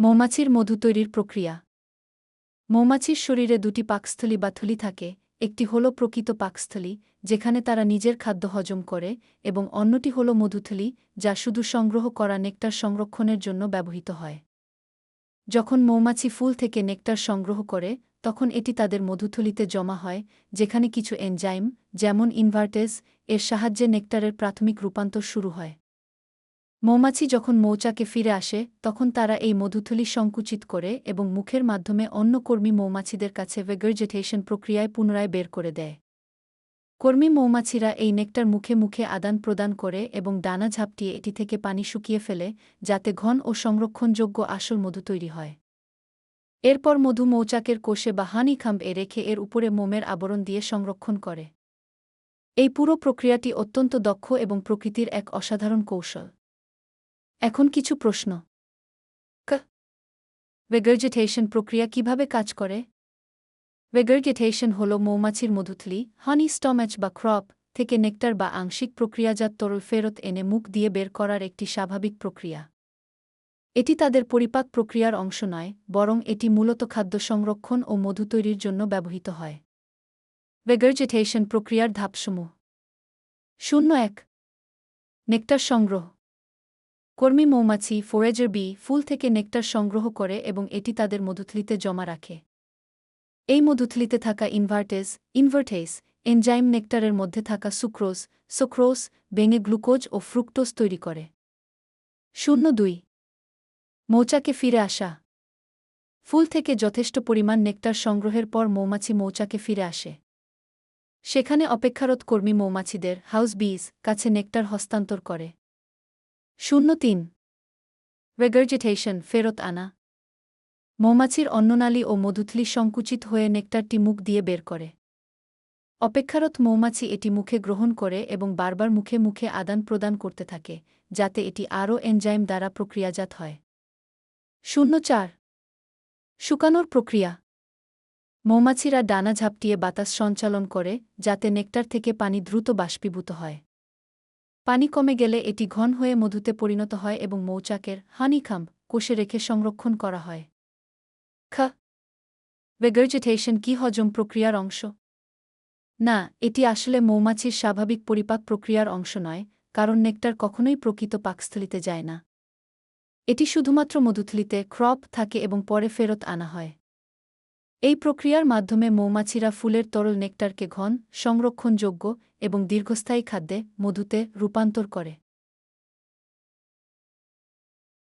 মৌমাছির মধু তৈরির প্রক্রিয়া। মৌমাছির শরীরে দুটি পাকস্থলী বা থলি থাকে, একটি হল প্রকৃত পাকস্থলী, যেখানে তারা নিজের খাদ্য হজম করে, এবং অন্যটি হল মধুথলি যা শুধু সংগ্রহ করা নেকটার সংরক্ষণের জন্য ব্যবহৃত হয়। যখন মৌমাছি ফুল থেকে নেকটার সংগ্রহ করে, তখন এটি তাদের মধুথলিতে জমা হয়, যেখানে কিছু এনজাইম, যেমন ইনভার্টেজ এর সাহায্যে নেকটারের প্রাথমিক রূপান্তর শুরু হয়। মৌমাছি যখন মৌচাকে ফিরে আসে, তখন তারা এই মধুথলি সংকুচিত করে এবং মুখের মাধ্যমে অন্য কর্মী মৌমাছিদের কাছে ভেগার্জেটেশন প্রক্রিয়ায় পুনরায় বের করে দেয়। কর্মী মৌমাছিরা এই নেকটার মুখে মুখে আদান প্রদান করে এবং ডানা ঝাপটিয়ে এটি থেকে পানি শুকিয়ে ফেলে, যাতে ঘন ও সংরক্ষণযোগ্য আসল মধু তৈরি হয়। এরপর মধু মৌচাকের কোষে বা হানিখাম্ব এ রেখে এর উপরে মোমের আবরণ দিয়ে সংরক্ষণ করে। এই পুরো প্রক্রিয়াটি অত্যন্ত দক্ষ এবং প্রকৃতির এক অসাধারণ কৌশল। এখন কিছু প্রশ্ন। ক। ভেগার্জেটেশন প্রক্রিয়া কীভাবে কাজ করে? ভেগার্জেটেশন হল মৌমাছির মধুথলি হানি স্টম্যাচ বা ক্রপ থেকে নেকটার বা আংশিক প্রক্রিয়াজাত তরল ফেরত এনে মুখ দিয়ে বের করার একটি স্বাভাবিক প্রক্রিয়া। এটি তাদের পরিপাক প্রক্রিয়ার অংশ নয়, বরং এটি মূলত খাদ্য সংরক্ষণ ও মধু তৈরির জন্য ব্যবহৃত হয়। ভেগার্জেটেশন প্রক্রিয়ার ধাপসমূহ। শূন্য এক। নেকটার সংগ্রহ। কর্মী মৌমাছি ফোরেজের বি ফুল থেকে নেকটার সংগ্রহ করে এবং এটি তাদের মধুথলিতে জমা রাখে। এই মধুথলিতে থাকা ইনভার্টেস ইনভার্টেস, এনজাইম নেকটারের মধ্যে থাকা সুক্রোজ সুক্রোস ভেঙে গ্লুকোজ ও ফ্রুক্টোজ তৈরি করে। শূন্য দুই। মৌচাকে ফিরে আসা। ফুল থেকে যথেষ্ট পরিমাণ নেকটার সংগ্রহের পর মৌমাছি মৌচাকে ফিরে আসে। সেখানে অপেক্ষারত কর্মী মৌমাছিদের, হাউস বিজ কাছে নেকটার হস্তান্তর করে। শূন্য তিন। রেগার্জিটেশন ফেরত আনা। মৌমাছির অন্ননালী ও মধুথলি সংকুচিত হয়ে নেকটারটি মুখ দিয়ে বের করে। অপেক্ষারত মৌমাছি এটি মুখে গ্রহণ করে এবং বারবার মুখে মুখে আদান প্রদান করতে থাকে, যাতে এটি আরও এনজাইম দ্বারা প্রক্রিয়াজাত হয়। শূন্য চার। শুকানোর প্রক্রিয়া। মৌমাছিরা ডানা ঝাপটিয়ে বাতাস সঞ্চালন করে, যাতে নেকটার থেকে পানি দ্রুত বাষ্পীভূত হয়। পানি কমে গেলে এটি ঘন হয়ে মধুতে পরিণত হয় এবং মৌচাকের হানিখাম্ব কোষে রেখে সংরক্ষণ করা হয়। খ। কি হজম প্রক্রিয়ার অংশ? না, এটি আসলে মৌমাছির স্বাভাবিক পরিপাক প্রক্রিয়ার অংশ নয়, কারণ নেকটার কখনোই প্রকৃত পাকস্থলিতে যায় না। এটি শুধুমাত্র মধুথলিতে ক্রপ থাকে এবং পরে ফেরত আনা হয়। এই প্রক্রিয়ার মাধ্যমে মৌমাছিরা ফুলের তরল নেকটারকে ঘন, সংরক্ষণযোগ্য এবং দীর্ঘস্থায়ী খাদ্যে মধুতে রূপান্তর করে।